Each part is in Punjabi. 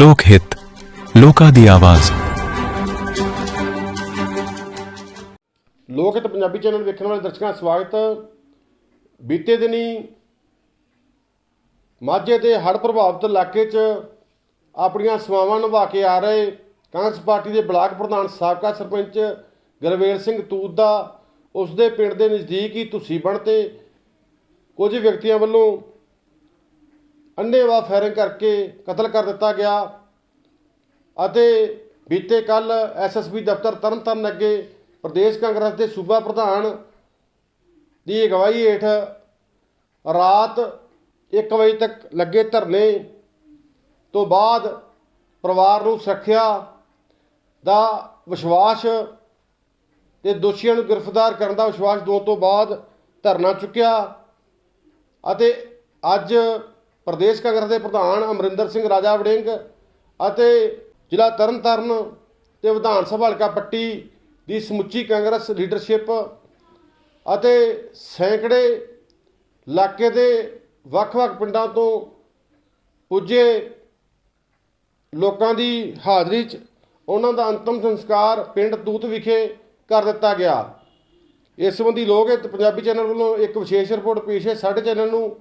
ਲੋਕ ਹਿੱਤ, ਲੋਕਾਂ ਦੀ ਆਵਾਜ਼। ਲੋਕ ਹਿੱਤ ਪੰਜਾਬੀ ਚੈਨਲ ਵੇਖਣ ਵਾਲੇ ਦਰਸ਼ਕਾਂ ਦਾ ਸਵਾਗਤ। ਬੀਤੇ ਦਿਨੀ ਮਾਝੇ ਦੇ ਹੜ੍ਹ ਪ੍ਰਭਾਵਿਤ ਇਲਾਕੇ 'ਚ ਆਪਣੀਆਂ ਸੇਵਾਵਾਂ ਨਿਭਾ ਕੇ ਆ ਰਹੇ ਕਾਂਗਰਸ ਪਾਰਟੀ ਦੇ ਬਲਾਕ ਪ੍ਰਧਾਨ ਸਾਬਕਾ ਸਰਪੰਚ ਗੁਰਵੇਲ ਸਿੰਘ ਤੂਤ ਦਾ। ਉਸ ਦੇ ਪਿੰਡ ਦੇ ਨਜ਼ਦੀਕ ਹੀ ਤੁਸੀਂ ਬਣ ਤੇ ਕੁਝ ਵਿਅਕਤੀਆਂ ਵੱਲੋਂ ਅੰਨ੍ਹੇਵਾਹ ਫਾਇਰਿੰਗ ਕਰਕੇ ਕਤਲ ਕਰ ਦਿੱਤਾ ਗਿਆ ਅਤੇ ਬੀਤੇ ਕੱਲ ਐਸਐਸਬੀ ਦਫ਼ਤਰ ਤਰਨਤਾਰਨ ਅੱਗੇ ਪ੍ਰਦੇਸ਼ ਕਾਂਗਰਸ ਦੇ ਸੂਬਾ ਪ੍ਰਧਾਨ ਦੀ ਅਗਵਾਈ ਹੇਠ ਰਾਤ 1 ਵਜੇ ਤੱਕ ਲੱਗੇ ਧਰਨੇ ਤੋਂ ਬਾਅਦ ਪਰਿਵਾਰ ਨੂੰ ਸੁਰੱਖਿਆ ਦਾ ਵਿਸ਼ਵਾਸ ਤੇ ਦੋਸ਼ੀਆਂ ਨੂੰ ਗ੍ਰਿਫਤਾਰ ਕਰਨ ਦਾ ਵਿਸ਼ਵਾਸ ਦੇਣ ਤੋਂ ਬਾਅਦ ਧਰਨਾ ਚੁੱਕਿਆ ਅਤੇ ਅੱਜ ਪ੍ਰਦੇਸ਼ ਕਾਂਗਰਸ ਦੇ ਪ੍ਰਧਾਨ ਅਮਰਿੰਦਰ ਸਿੰਘ, ਰਾਜਾ ਵੜਿੰਗ ਅਤੇ ਜ਼ਿਲ੍ਹਾ ਤਰਨਤਾਰਨ ਤੇ ਵਿਧਾਨ ਸਭਾ ਹਲਕਾ ਪੱਟੀ ਦੀ ਸਮੁੱਚੀ ਕਾਂਗਰਸ ਲੀਡਰਸ਼ਿਪ ਅਤੇ ਸੈਂਕੜੇ ਇਲਾਕੇ ਦੇ ਵੱਖ-ਵੱਖ ਪਿੰਡਾਂ ਤੋਂ ਪੁੱਜੇ ਲੋਕਾਂ ਦੀ ਹਾਜ਼ਰੀ 'ਚ ਉਹਨਾਂ ਦਾ ਅੰਤਮ ਸੰਸਕਾਰ ਪਿੰਡ ਦੂਤ ਵਿਖੇ ਕਰ ਦਿੱਤਾ ਗਿਆ। ਇਸ ਸੰਬੰਧੀ ਲੋਕ ਪੰਜਾਬੀ ਚੈਨਲ ਵੱਲੋਂ ਇੱਕ ਵਿਸ਼ੇਸ਼ ਰਿਪੋਰਟ ਪੇਸ਼ ਹੈ। ਸਾਡੇ ਚੈਨਲ ਨੂੰ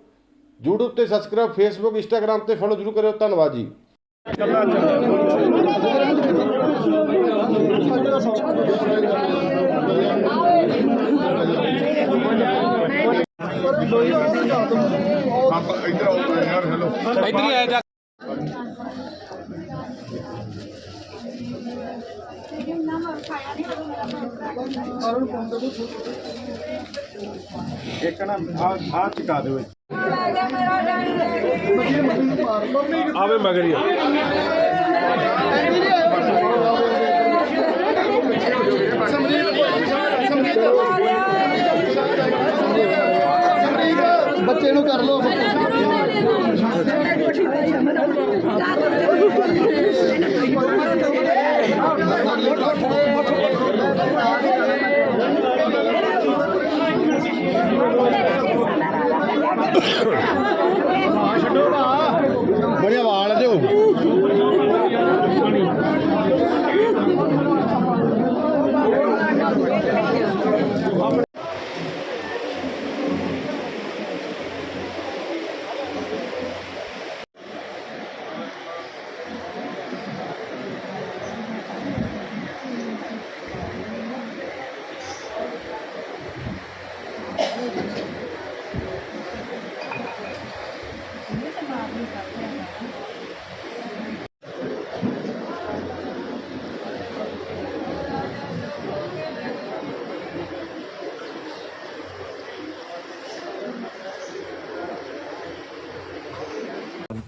YouTube ਤੇ ਸਬਸਕ੍ਰਾਈਬ Facebook Instagram ਤੇ ਫੋਲੋ ਜ਼ਰੂਰ ਕਰਿਓ। ਧੰਨਵਾਦ ਜੀ। ਇੱਧਰ ਆਓ ਯਾਰ ਹੈਲੋ ਇੱਧਰ ਹੀ ਆਇਆ ਜਾ। ਇੱਕ ਨਾ ਆ ਆ ਚਿਕਾ ਦਿਓ ਆਵੇ ਮਗਰੀ ਬੱਚੇ ਨੂੰ ਕਰ ਲੋ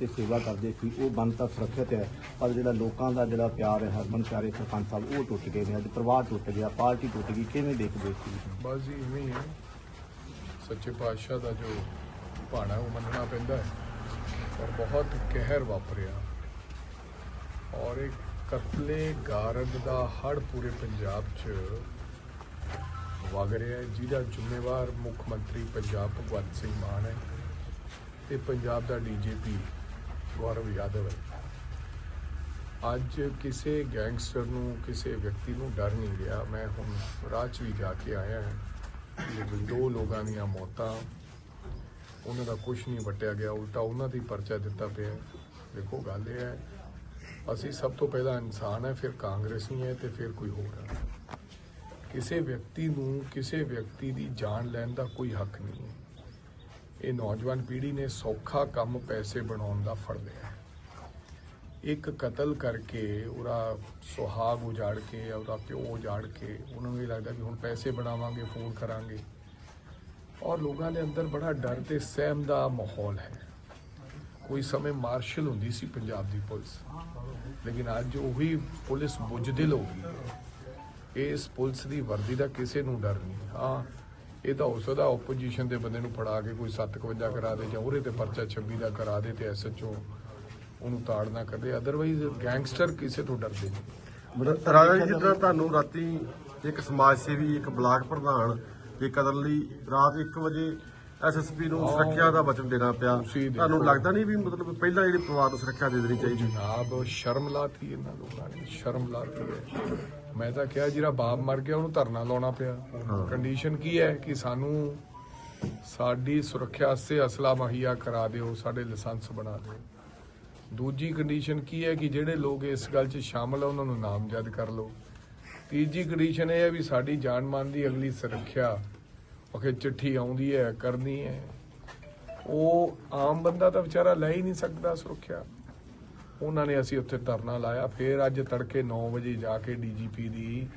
ਤੇ ਸੇਵਾ ਕਰਦੇ ਸੀ, ਉਹ ਬੰਦ ਤਾਂ ਸੁਰੱਖਿਅਤ ਹੈ, ਪਰ ਜਿਹੜਾ ਲੋਕਾਂ ਦਾ ਜਿਹੜਾ ਪਿਆਰ ਹੈ, ਹਰਮਨ ਪਿਆਰੇ ਸਰਪੰਚ ਸਾਹਿਬ, ਉਹ ਟੁੱਟ ਗਏ ਨੇ, ਅੱਜ ਪਰਿਵਾਰ ਟੁੱਟ ਗਿਆ, ਪਾਰਟੀ ਟੁੱਟ ਗਈ, ਕਿਵੇਂ ਦੇਖਦੇ ਸੀ ਬਸ ਜੀ ਇਵੇਂ ਹੀ ਹੈ। ਸੱਚੇ ਪਾਤਸ਼ਾਹ ਦਾ ਜੋ ਭਾਣਾ ਉਹ ਮੰਨਣਾ ਪੈਂਦਾ ਹੈ ਔਰ ਬਹੁਤ ਕਹਿਰ ਵਾਪਰਿਆ। ਔਰ ਇੱਕ ਕਤਲੇ ਗਾਰਦ ਦਾ ਹੜ ਪੂਰੇ ਪੰਜਾਬ 'ਚ ਵਗ ਰਿਹਾ ਹੈ, ਜਿਹਦਾ ਜ਼ਿੰਮੇਵਾਰ ਮੁੱਖ ਮੰਤਰੀ ਪੰਜਾਬ ਭਗਵੰਤ ਸਿੰਘ ਮਾਨ ਹੈ ਤੇ ਪੰਜਾਬ ਦਾ ਡੀਜੀਪੀ ਗੌਰਵ ਯਾਦਵ ਹੈ। ਅੱਜ ਕਿਸੇ ਗੈਂਗਸਟਰ ਨੂੰ, ਕਿਸੇ ਵਿਅਕਤੀ ਨੂੰ ਡਰ ਨਹੀਂ ਰਿਹਾ। ਮੈਂ ਹੁਣ ਰਾਹ 'ਚ ਵੀ ਜਾ ਕੇ ਆਇਆ ਲੇਕਿਨ ਦੋ ਲੋਕਾਂ ਦੀਆਂ ਮੌਤਾਂ, ਉਹਨਾਂ ਦਾ ਕੁਝ ਨਹੀਂ ਵਟਿਆ ਗਿਆ, ਉਲਟਾ ਉਹਨਾਂ ਦੀ ਪਰਚਾ ਦਿੱਤਾ ਪਿਆ ਦੇਖੋ, ਗੱਲ ਇਹ ਹੈ, ਅਸੀਂ ਸਭ ਤੋਂ ਪਹਿਲਾਂ ਇਨਸਾਨ ਹੈ, ਫਿਰ ਕਾਂਗਰਸੀ ਹੈ ਤੇ ਫਿਰ ਕੋਈ ਹੋਰ ਹੈ। ਕਿਸੇ ਵਿਅਕਤੀ ਨੂੰ, ਕਿਸੇ ਵਿਅਕਤੀ ਦੀ ਜਾਨ ਲੈਣ ਦਾ ਕੋਈ ਹੱਕ ਨਹੀਂ ਹੈ। ਇਹ ਨੌਜਵਾਨ ਪੀੜ੍ਹੀ ਨੇ ਸੌਖਾ ਕੰਮ ਪੈਸੇ ਬਣਾਉਣ ਦਾ ਫੜ ਲਿਆ। ਇੱਕ ਕਤਲ ਕਰਕੇ ਉਹਦਾ ਸੁਹਾਗ ਉਜਾੜ ਕੇ ਉਹਦਾ ਪਿਓ ਉਜਾੜ ਕੇ ਉਹਨਾਂ ਨੂੰ ਇਹ ਲੱਗਦਾ ਵੀ ਹੁਣ ਪੈਸੇ ਬਣਾਵਾਂਗੇ, ਫੋਨ ਕਰਾਂਗੇ। ਔਰ ਲੋਕਾਂ ਦੇ ਅੰਦਰ ਬੜਾ ਡਰ ਤੇ ਸਹਿਮ ਦਾ ਮਾਹੌਲ ਹੈ। ਕੋਈ ਸਮੇਂ ਮਾਰਸ਼ਲ ਹੁੰਦੀ ਸੀ ਪੰਜਾਬ ਦੀ ਪੁਲਿਸ। ਲੇਕਿਨ ਅੱਜ ਉਹੀ ਪੁਲਿਸ ਬੁਝਦਿਲ ਹੋ ਗਈ ਹੈ। ਇਸ ਪੁਲਿਸ ਦੀ ਵਰਦੀ ਦਾ ਕਿਸੇ ਨੂੰ ਡਰ ਨਹੀਂ। ਹਾਂ ਇਹ ਤਾਂ ਹੋ ਸਕਦਾ ਆਪੋਜੀਸ਼ਨ ਦੇ ਬੰਦੇ ਨੂੰ ਫੜਾ ਕੇ ਕੋਈ 751 ਕਰਾ ਦੇ ਜਾਂ ਉਹਦੇ ਤੇ ਪਰਚਾ 26 ਦਾ ਕਰਾ ਦੇ ਤੇ ਐਸਐਚਓ ਉਹਨੂੰ ਤਾੜ ਨਾ ਕਰਦੇ ਅਦਰਵਾਈਜ਼ ਗੈਂਗਸਟਰ ਕਿਸੇ ਤੋਂ ਡਰਦੇ ਨਹੀਂ। ਰਾਜਾ ਜੀ ਜਿੱਦਾਂ ਤੁਹਾਨੂੰ ਰਾਤੀ ਇੱਕ ਸਮਾਜ ਸੇਵੀ ਇੱਕ ਬਲਾਕ ਪ੍ਰਧਾਨ ਦੇ ਕਤਲ ਲਈ ਰਾਤ 1 ਵਜੇ ਐਸਐਸਪੀ ਨੂੰ ਸੁਰੱਖਿਆ ਦਾ ਵਚਨ ਦੇਣਾ ਪਿਆ। ਤੁਹਾਨੂੰ ਲੱਗਦਾ ਨਹੀਂ ਵੀ ਮਤਲਬ ਪਹਿਲਾਂ ਜਿਹੜੀ ਪਰਿਵਾਰ ਨੂੰ ਸੁਰੱਖਿਆ ਦੇ ਦੇਣੀ ਚਾਹੀਦੀ? ਜਨਾਬ ਸ਼ਰਮ ਲਾਤੀ ਇਹਨਾਂ ਲੋਕਾਂ ਨੇ। ਸ਼ਰਮ ਲਾਤੀ ਹੈ। ਮੈਂ ਤਾਂ ਕਿਹਾ ਜਿਹੜਾ ਬਾਪ ਮਰ ਗਿਆ ਉਹਨੂੰ ਧਰਨਾ ਲਾਉਣਾ ਪਿਆ। ਕੰਡੀਸ਼ਨ ਕੀ ਹੈ ਕਿ ਸਾਨੂੰ ਸਾਡੀ ਸੁਰੱਖਿਆ ਵਾਸਤੇ ਅਸਲਾ ਮੁਹੱਈਆ ਕਰਾ ਦਿਓ ਸਾਡੇ ਲਾਇਸੈਂਸ ਬਣਾ ਦਿਓ। ਦੂਜੀ ਕੰਡੀਸ਼ਨ ਕੀ ਹੈ ਕਿ ਜਿਹੜੇ ਲੋਕ ਇਸ ਗੱਲ 'ਚ ਸ਼ਾਮਲ ਆ ਉਹਨਾਂ ਨੂੰ ਨਾਮਜ਼ਦ ਕਰ ਲਓ। ਤੀਜੀ ਕੰਡੀਸ਼ਨ ਇਹ ਹੈ ਵੀ ਸਾਡੀ ਜਾਨ ਮਾਨ ਦੀ ਅਗਲੀ ਸੁਰੱਖਿਆ ਉਹ ਚਿੱਠੀ ਆਉਂਦੀ ਹੈ ਕਰਨੀ ਹੈ। ਉਹ ਆਮ ਬੰਦਾ ਤਾਂ ਵਿਚਾਰਾ ਲੈ ਹੀ ਨਹੀਂ ਸਕਦਾ ਸੁਰੱਖਿਆ। ਉਹਨਾਂ ਨੇ ਅਸੀਂ ਉੱਥੇ ਧਰਨਾ ਲਾਇਆ। ਫਿਰ ਅੱਜ ਤੜਕੇ 9 ਵਜੇ ਜਾ ਕੇ ਡੀਜੀਪੀ ਦੀ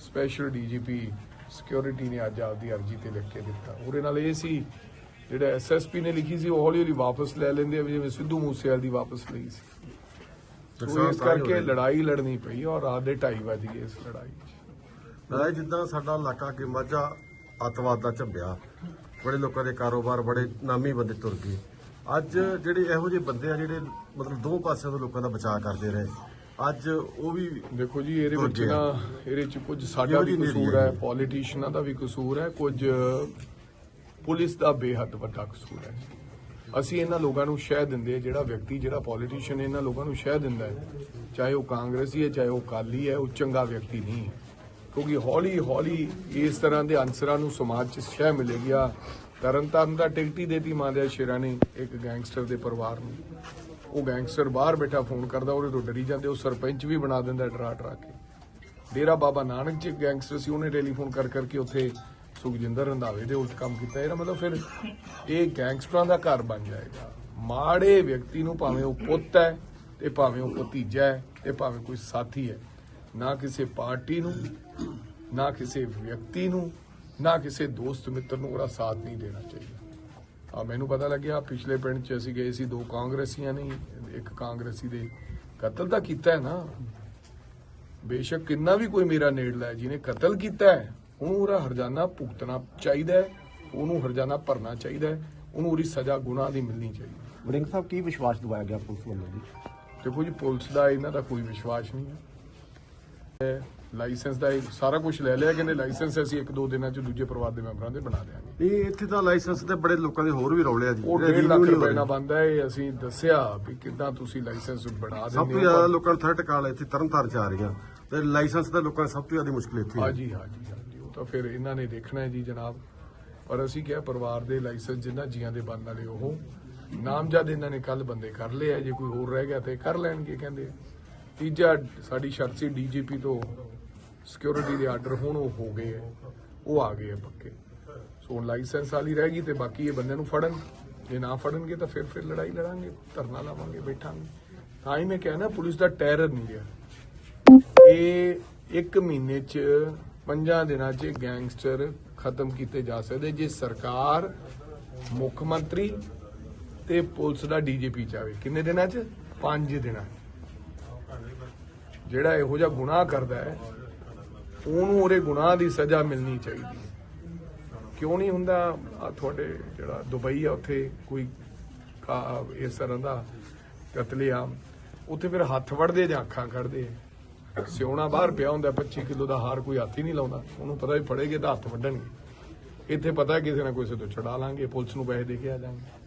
ਸਪੈਸ਼ਲ ਡੀਜੀਪੀ ਸਿਕਿਉਰਿਟੀ ਨੇ ਅੱਜ ਆਪਦੀ ਅਰਜੀ ਤੇ ਲਿਖ ਕੇ ਦਿੱਤਾ। ਉਹਦੇ ਨਾਲ ਇਹ ਸੀ ਜਿਹੜਾ ਐਸਐਸਪੀ ਨੇ ਲਿਖੀ ਸੀ ਉਹ ਹੌਲੀ ਹੌਲੀ ਵਾਪਸ ਲੈ ਲੈਂਦੇ ਆ ਜਿਵੇਂ ਸਿੱਧੂ ਮੂਸੇਵਾਲ ਦੀ ਵਾਪਸ ਲਈ ਸੀ। ਇਸ ਕਰਕੇ। ਲੜਾਈ ਲੜਨੀ ਪਈ ਔਰ ਰਾਤ ਦੇ 2:30 ਵਜ ਇਸ ਲੜਾਈ 'ਚ। ਨਾਲੇ ਜਿੱਦਾਂ ਸਾਡਾ ਇਲਾਕਾ ਕਿ ਮਾਝਾ ਅੱਤਵਾਦ ਦਾ ਝੰਬਿਆ ਬੜੇ ਲੋਕਾਂ ਦੇ ਕਾਰੋਬਾਰ ਬੜੇ ਨਾਮੀ ਬੰਦੇ ਤੁਰ ਗਏ। ਅੱਜ ਜਿਹੜੇ ਇਹੋ ਜਿਹੇ ਬੰਦੇ ਆ ਜਿਹੜੇ ਮਤਲਬ ਦੋ ਪਾਸਿਆਂ ਤੋਂ ਲੋਕਾਂ ਦਾ ਬਚਾਅ ਕਰਦੇ ਰਹੇ। ਅੱਜ ਉਹ ਵੀ ਦੇਖੋ ਜੀ ਇਹਦੇ ਵਿੱਚ। ਨਾ ਇਹਦੇ ਚ ਕੁਝ ਸਾਡਾ ਵੀ ਕਸੂਰ ਹੈ। ਪੋਲੀਟੀਸ਼ੀਅਨਾਂ ਦਾ ਵੀ ਕਸੂਰ ਹੈ ਕੁਝ ਪੁਲਿਸ ਦਾ ਬੇਹੱਦ ਵੱਡਾ ਕਸੂਰ ਹੈ। ਅਸੀਂ ਇਹਨਾਂ ਲੋਕਾਂ ਨੂੰ ਸ਼ਹਿ ਦਿੰਦੇ ਆ ਜਿਹੜਾ ਵਿਅਕਤੀ ਜਿਹੜਾ ਪੋਲੀਟੀਸ਼ੀਅਨ ਇਹਨਾਂ ਲੋਕਾਂ ਨੂੰ ਸ਼ਹਿ ਦਿੰਦਾ ਹੈ। ਚਾਹੇ ਉਹ ਕਾਂਗਰਸੀ ਹੈ ਚਾਹੇ ਉਹ ਕਾਲੀ ਹੈ ਉਹ ਚੰਗਾ ਵਿਅਕਤੀ ਨਹੀਂ। ਕਿਉਂਕਿ ਹੌਲੀ ਹੌਲੀ ਇਸ ਤਰ੍ਹਾਂ ਦੇ ਅਨਸਰਾਂ ਨੂੰ ਸਮਾਜ 'ਚ ਸ਼ਹਿ ਮਿਲੇਗੀ ਆ। ਤਰਨਤਾਰਨ ਦਾ ਟਿਕਟ ਹੀ ਦੇਤੀ ਮਾਂਦਿਆ ਸ਼ੇਰਾਂ ਨੇ ਇੱਕ ਗੈਂਗਸਟਰ ਦੇ ਪਰਿਵਾਰ ਨੂੰ। ਉਹ ਗੈਂਗਸਟਰ ਬਾਹਰ ਬੈਠਾ ਫੋਨ ਕਰਦਾ, ਉਹਦੇ ਤੋਂ ਡਰੀ ਜਾਂਦੇ, ਉਹ ਸਰਪੰਚ ਵੀ ਬਣਾ ਦਿੰਦਾ ਡਰਾ ਡਰਾ ਕੇ। ਡੇਰਾ ਬਾਬਾ ਨਾਨਕ ਚ ਗੈਂਗਸਟਰ ਸੀ, ਉਹਨੇ ਟੈਲੀਫੋਨ ਕਰ ਕਰਕੇ ਉੱਥੇ ਸੁਖਜਿੰਦਰ ਰੰਧਾਵੇ ਦੇ ਉਲਟ ਕੰਮ ਕੀਤਾ। ਇਹਦਾ ਮਤਲਬ ਫਿਰ ਇਹ ਗੈਂਗਸਟਰਾਂ ਦਾ ਘਰ ਬਣ ਜਾਏਗਾ। ਮਾੜੇ ਵਿਅਕਤੀ ਨੂੰ ਭਾਵੇਂ ਉਹ ਪੁੱਤ ਹੈ ਤੇ ਭਾਵੇਂ ਉਹ ਭਤੀਜਾ ਹੈ ਤੇ ਭਾਵੇਂ ਕੋਈ ਸਾਥੀ ਹੈ। ਨਾ ਕਿਸੇ ਪਾਰਟੀ ਨੂੰ, ਨਾ ਕਿਸੇ ਵਿਅਕਤੀ ਨੂੰ ਨਾ ਕਿਸੇ ਦੋਸਤ ਮਿੱਤਰ ਨੂੰ ਉਹਦਾ ਸਾਥ ਨਹੀਂ ਦੇਣਾ ਚਾਹੀਦਾ। ਆ ਮੈਨੂੰ ਪਤਾ ਲੱਗਿਆ ਪਿਛਲੇ ਪਿੰਡ 'ਚ ਅਸੀਂ ਗਏ ਸੀ ਦੋ ਕਾਂਗਰਸੀਆਂ ਨੇ ਇੱਕ ਕਾਂਗਰਸੀ ਦੇ ਕਤਲ ਤਾਂ ਕੀਤਾ ਹੈ ਨਾ। ਬੇਸ਼ੱਕ ਕਿੰਨਾ ਵੀ ਕੋਈ ਮੇਰਾ ਨੇੜਲਾ ਹੈ ਜਿਹਨੇ ਕਤਲ ਕੀਤਾ ਹੈ ਉਹਨੂੰ ਉਹਦਾ ਹਰਜਾਨਾ ਭੁਗਤਣਾ ਚਾਹੀਦਾ ਹੈ ਉਹਨੂੰ ਹਰਜਾਨਾ ਭਰਨਾ ਚਾਹੀਦਾ ਹੈ ਉਹਨੂੰ ਉਹਦੀ ਸਜ਼ਾ ਗੁਨਾਹ ਦੀ ਮਿਲਣੀ ਚਾਹੀਦੀ ਵੜਿੰਗ ਸਾਹਿਬ ਕੀ ਵਿਸ਼ਵਾਸ ਦਿਵਾਇਆ ਗਿਆ ਪੁਲਿਸ ਵੱਲੋਂ ਜੀ? ਦੇਖੋ ਜੀ ਪੁਲਿਸ ਦਾ ਇਹਨਾਂ ਦਾ ਕੋਈ ਵਿਸ਼ਵਾਸ ਨਹੀਂ ਹੈ। ਲਾਇਸੈਂਸ ਦਾ ਇਹ ਸਾਰਾ ਕੁਝ ਲੈ ਲਿਆ ਕਹਿੰਦੇ ਲਾਇਸੈਂਸ ਅਸੀਂ ਇੱਕ ਦੋ ਦਿਨਾਂ ਚ ਦੂਜੇ ਪਰਿਵਾਰ ਦੇ ਮੈਂਬਰਾਂ ਦੇ ਬਣਾ ਦਿਆਂਗੇ। ਨਹੀਂ ਇੱਥੇ ਤਾਂ ਲਾਇਸੈਂਸ ਤੇ ਬੜੇ ਲੋਕਾਂ ਦੇ ਹੋਰ ਵੀ ਰੌਲੇ ਆ ਜੀ। ਉਹ ਜਿਹੜੇ 1.5 ਲੱਖ ਰੁਪਏ। ਨਾਲ ਬੰਦਾ ਹੈ ਅਸੀਂ ਦੱਸਿਆ ਵੀ ਕਿੱਦਾਂ ਤੁਸੀਂ ਲਾਇਸੈਂਸ ਬਣਾ ਸਭ ਦਿੰਦੇ ਤੋਂ ਹੋ। ਜ਼ਿਆਦਾ ਲੋਕਾਂ ਨੂੰ ਥਰਟ ਕਾਲ ਇੱਥੇ ਤਰਨਤਾਰਨ ਚ ਆ ਰਹੀਆਂ। ਤੇ ਲਾਇਸੈਂਸ ਦਾ ਲੋਕਾਂ ਸਭ ਤੋਂ ਜ਼ਿਆਦਾ ਮੁਸ਼ਕਲ ਇੱਥੇ ਹਾਂਜੀ ਹਾਂਜੀ ਹਾਂਜੀ। ਉਹ ਤਾਂ ਫਿਰ ਇਹਨਾਂ ਨੇ ਦੇਖਣਾ ਹੈ ਜੀ ਜਨਾਬ। ਪਰ ਅਸੀਂ ਕਿਹਾ ਪਰਿਵਾਰ ਦੇ ਲਾਇਸੈਂਸ ਜਿਨ੍ਹਾਂ ਜੀਆਂ ਦੇ ਬਣਨ ਵਾਲੇ ਉਹ ਨਾਮਜ਼ਦ ਇਹਨਾਂ ਨੇ ਕੱਲ ਬੰਦੇ ਕਰ ਲਏ ਆ ਜੇ ਕੋਈ ਹੋਰ ਰਹਿ ਗਿਆ ਤੇ ਕਰ ਲੈਣਗੇ ਕਹਿੰਦੇ। ਤੀਜਾ ਸਾਡੀ ਸ਼ਰਤ ਸੀ ਡੀਜੀਪੀ ਤੋਂ ਸਿਕਿਉਰਿਟੀ ਦੇ ਆਰਡਰ ਹੁਣ ਉਹ ਹੋ ਗਏ ਆ ਉਹ ਆ ਗਏ ਆ ਪੱਕੇ। ਸੋ ਲਾਇਸੈਂਸ ਵਾਲੀ ਰਹਿ ਗਈ ਤੇ ਬਾਕੀ ਇਹ ਬੰਦੇ ਨੂੰ ਫੜਨ। ਜੇ ਨਾ ਫੜਨਗੇ ਤਾਂ ਫਿਰ ਫਿਰ ਲੜਾਈ ਲੜਾਂਗੇ, ਧਰਨਾ ਲਾਵਾਂਗੇ, ਬੈਠਾਂਗੇ। ਤਾਂ ਹੀ ਮੈਂ ਕਹਿਣਾ ਪੁਲਿਸ ਦਾ ਟੈਰਰ ਨਹੀਂ ਰਿਹਾ। ਇਹ ਇੱਕ ਮਹੀਨੇ ਚ ਪੰਜਾਂ ਦਿਨਾਂ ਚ ਗੈਂਗਸਟਰ ਖਤਮ ਕੀਤੇ ਜਾ ਸਕਦੇ, ਜੇ ਸਰਕਾਰ, ਮੁੱਖ ਮੰਤਰੀ ਤੇ ਪੁਲਿਸ ਦਾ ਡੀਜੀਪੀ ਚਾਵੇ। ਕਿੰਨੇ ਦਿਨਾਂ ਚ? ਪੰਜ ਦਿਨਾਂ। ਜਿਹੜਾ ਇਹੋ ਜਿਹਾ ਗੁਨਾਹ ਕਰਦਾ ਹੈ ਉਹਨੂੰ ਉਹਦੇ ਗੁਨਾਹ ਦੀ ਸਜ਼ਾ ਮਿਲਣੀ ਚਾਹੀਦੀ ਹੈ। ਕਿਉਂ ਨਹੀਂ ਹੁੰਦਾ ਆ ਤੁਹਾਡੇ ਜਿਹੜਾ ਦੁਬਈ ਆ, ਉੱਥੇ ਕੋਈ ਇਸ ਤਰ੍ਹਾਂ ਦਾ ਕਤਲੇਆਮ, ਉੱਥੇ ਫਿਰ ਹੱਥ ਵੜਦੇ ਜਾਂ ਅੱਖਾਂ ਕੱਢਦੇ ਸਿਉਣਾ ਬਾਹਰ ਪਿਆ ਹੁੰਦਾ 25 ਕਿਲੋ ਦਾ ਹਾਰ ਕੋਈ ਹੱਥ ਹੀ ਨਹੀਂ ਲਾਉਂਦਾ। ਉਹਨੂੰ ਪਤਾ ਵੀ ਫੜੇਗੇ ਤਾਂ ਹੱਥ ਵੱਢਣਗੇ। ਇੱਥੇ ਪਤਾ ਕਿਸੇ ਨਾ ਕਿਸੇ ਤੋਂ ਛਡਾ ਲਾਂਗੇ, ਪੁਲਿਸ ਨੂੰ ਪੈਸੇ ਦੇ ਕੇ ਆ ਜਾਾਂਗੇ